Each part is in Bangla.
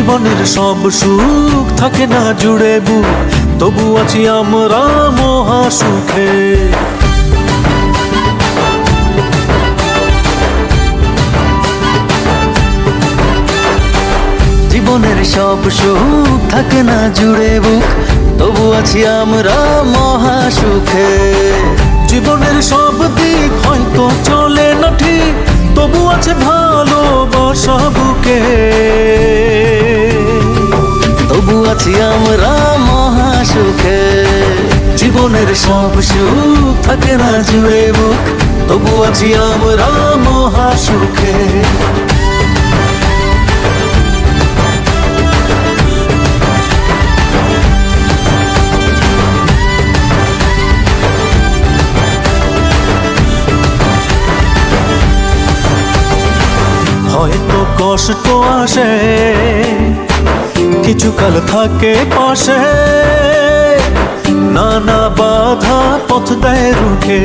জীবনের সব সুখ থাকে না জুড়ে বুক। তবু আছি আমরা মহা সুখে। জীবনের সব সুখ থাকে না জুড়ে বুক। তবু আছি আমরা মহা সুখে। জীবনের সব দিক হয়তো চলে না ঠিক। তবু আছে ভালোবাসা বুকে। আছি আমরা মহা সুখে জীবনের সব সুখ থাকে না জুড়ে বুক তবু আছি আমরা মহা সুখে হয়তো কষ্ট আসে কিছুকাল থাকে পাশে। নানা বাধা পথ দেয় রুখে।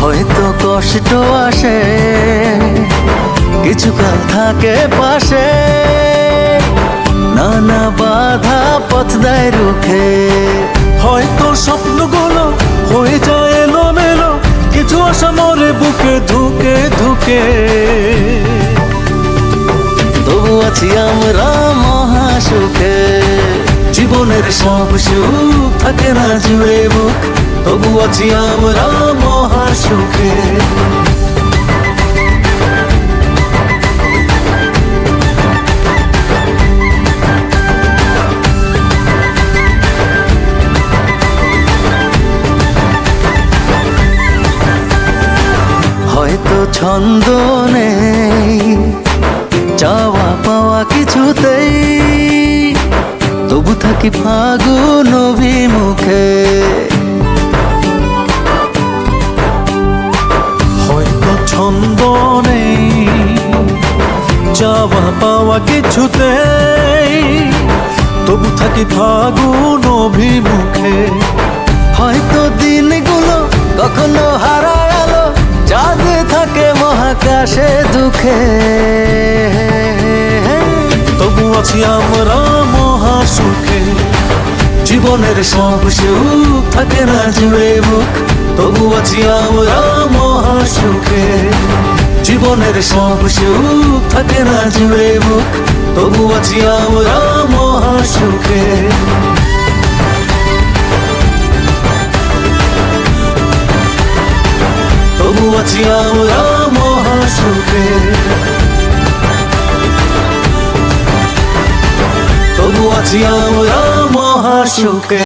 হয়তো কষ্ট আসে, কিছুকাল থাকে পাশে। নানা বাধা পথ দেয় রুখে। হয়তো স্বপ্নগুলো হয়ে যায় এলো মেলো কিছু আশা মরে বুকে ধুকে ধুকে। জীবনের সব সুখ থাকে না জুড়ে বুক তবু আছি আমরা মহা সুখে। হয়তো ছন্দ নেই, চাওয়া পাওয়া কিছুতেই থাকি ফাগুন অভিমুখে? হয়তো ছন্দ নেই যাওয়া পাওয়া কিছুতে তবু থাকি ফাগুন অভিমুখে। হয়তো দিনগুলো কখনো আলো, চাঁদ থাকে মহাকাশে দুঃখে। তবু আছি আমরা জীবনের সব সুখ থাকে না জুড়ে বুক তবু আছি আমরা মহা সুখে জীবনের সব সুখ থাকে না জুড়ে বুক তবু আছি আমরা মহা সুখে তবু আছি আমরা মহা সুখে তবু আছি আমরা মহা সুখে